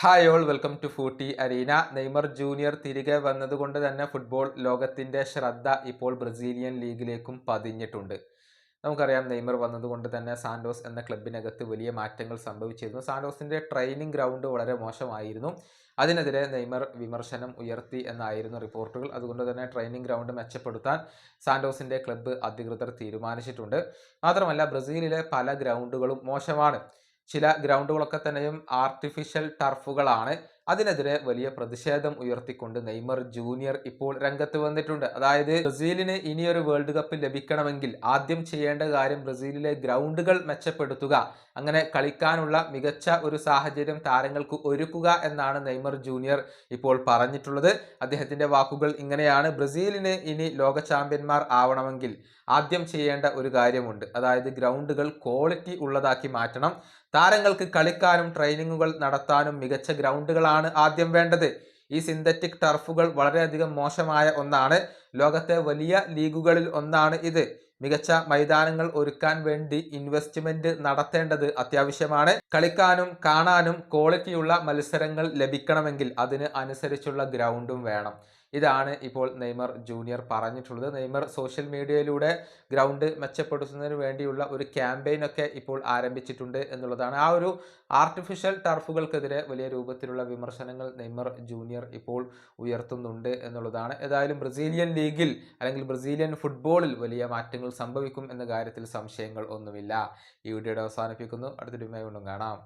Hi all welcome to Footy Arena Neymar junior തിരികെ വന്നതുകൊണ്ട് തന്നെ ഫുട്ബോൾ ലോകത്തിന്റെ ശ്രദ്ധ ഇപ്പോൾ ബ്രസീലിയൻ ലീഗിലേക്കും പതിഞ്ഞിട്ടുണ്ട്. നമുക്കറിയാം നെയ്മർ വന്നതുകൊണ്ട് തന്നെ സാൻഡോസ് എന്ന ക്ലബിനകത്ത് വലിയ മാറ്റങ്ങൾ സംഭവിച്ചിരുന്നു. സാൻഡോസിന്റെ ട്രെയിനിങ് ഗ്രൗണ്ട് വളരെ മോശമായിരുന്നു. അതിനെതിരെ നെയ്മർ വിമർശനം ഉയർത്തി എന്നായിരുന്നു റിപ്പോർട്ടുകൾ. അതുകൊണ്ട് തന്നെ ട്രെയിനിങ് ഗ്രൗണ്ട് മെച്ചപ്പെടുത്താൻ സാൻഡോസിന്റെ ക്ലബ്ബ് അധികൃതർ തീരുമാനിച്ചിട്ടുണ്ട്. മാത്രമല്ല ബ്രസീലിലെ പല ഗ്രൗണ്ടുകളും മോശമാണ്. ചില ഗ്രൗണ്ടുകളൊക്കെ തന്നെയും ആർട്ടിഫിഷ്യൽ ടർഫുകളാണ് അതിനെതിരെ വലിയ പ്രതിഷേധം ഉയർത്തിക്കൊണ്ട് നെയ്മർ ജൂനിയർ ഇപ്പോൾ രംഗത്ത് വന്നിട്ടുണ്ട്. അതായത് ബ്രസീലിന് ഇനിയൊരു വേൾഡ് കപ്പ് ലഭിക്കണമെങ്കിൽ ആദ്യം ചെയ്യേണ്ട കാര്യം ബ്രസീലിലെ ഗ്രൗണ്ടുകൾ മെച്ചപ്പെടുത്തുക. അങ്ങനെ കളിക്കാനുള്ള മികച്ച ഒരു സാഹചര്യം താരങ്ങൾക്ക് ഒരുക്കുക എന്നാണ് നെയ്മർ ജൂനിയർ ഇപ്പോൾ പറഞ്ഞിട്ടുള്ളത്. അദ്ദേഹത്തിന്റെ വാക്കുകൾ ഇങ്ങനെയാണ്. ബ്രസീലിന് ഇനി ലോക ചാമ്പ്യന്മാർ ആവണമെങ്കിൽ ആദ്യം ചെയ്യേണ്ട ഒരു കാര്യമുണ്ട്. അതായത് ഗ്രൗണ്ടുകൾ ക്വാളിറ്റി ഉള്ളതാക്കി മാറ്റണം. താരങ്ങൾക്ക് കളിക്കാനും ട്രെയിനിങ്ങുകൾ നടത്താനും മികച്ച ഗ്രൗണ്ടുകളാണ് ആദ്യം വേണ്ടത്. ഈ സിന്തറ്റിക് ടർഫുകൾ വളരെയധികം മോശമായ ഒന്നാണ്. ലോകത്തെ വലിയ ലീഗുകളിൽ ഒന്നാണ് ഇത്. മികച്ച മൈതാനങ്ങൾ ഒരുക്കാൻ വേണ്ടി ഇൻവെസ്റ്റ്മെന്റ് നടത്തേണ്ടത് അത്യാവശ്യമാണ്. കളിക്കാനും കാണാനും ക്വാളിറ്റിയുള്ള മത്സരങ്ങൾ ലഭിക്കണമെങ്കിൽ അതിന് അനുസരിച്ചുള്ള ഗ്രൗണ്ടും വേണം. ഇതാണ് ഇപ്പോൾ നെയ്മർ ജൂനിയർ പറഞ്ഞിട്ടുള്ളത്. നെയ്മർ സോഷ്യൽ മീഡിയയിലൂടെ ഗ്രൗണ്ട് മെച്ചപ്പെടുത്തുന്നതിന് വേണ്ടിയുള്ള ഒരു ക്യാമ്പയിനൊക്കെ ഇപ്പോൾ ആരംഭിച്ചിട്ടുണ്ട് എന്നുള്ളതാണ്. ആ ഒരു ആർട്ടിഫിഷ്യൽ ടർഫുകൾക്കെതിരെ വലിയ രൂപത്തിലുള്ള വിമർശനങ്ങൾ നെയ്മർ ജൂനിയർ ഇപ്പോൾ ഉയർത്തുന്നുണ്ട് എന്നുള്ളതാണ്. ഏതായാലും ബ്രസീലിയൻ ലീഗിൽ അല്ലെങ്കിൽ ബ്രസീലിയൻ ഫുട്ബോളിൽ വലിയ മാറ്റങ്ങൾ സംഭവിക്കും എന്ന കാര്യത്തിൽ സംശയങ്ങൾ ഒന്നുമില്ല. ഈ വീഡിയോയുടെ അവസാനിപ്പിക്കുന്നു. അടുത്തൊരു വീണ്ടും കാണാം.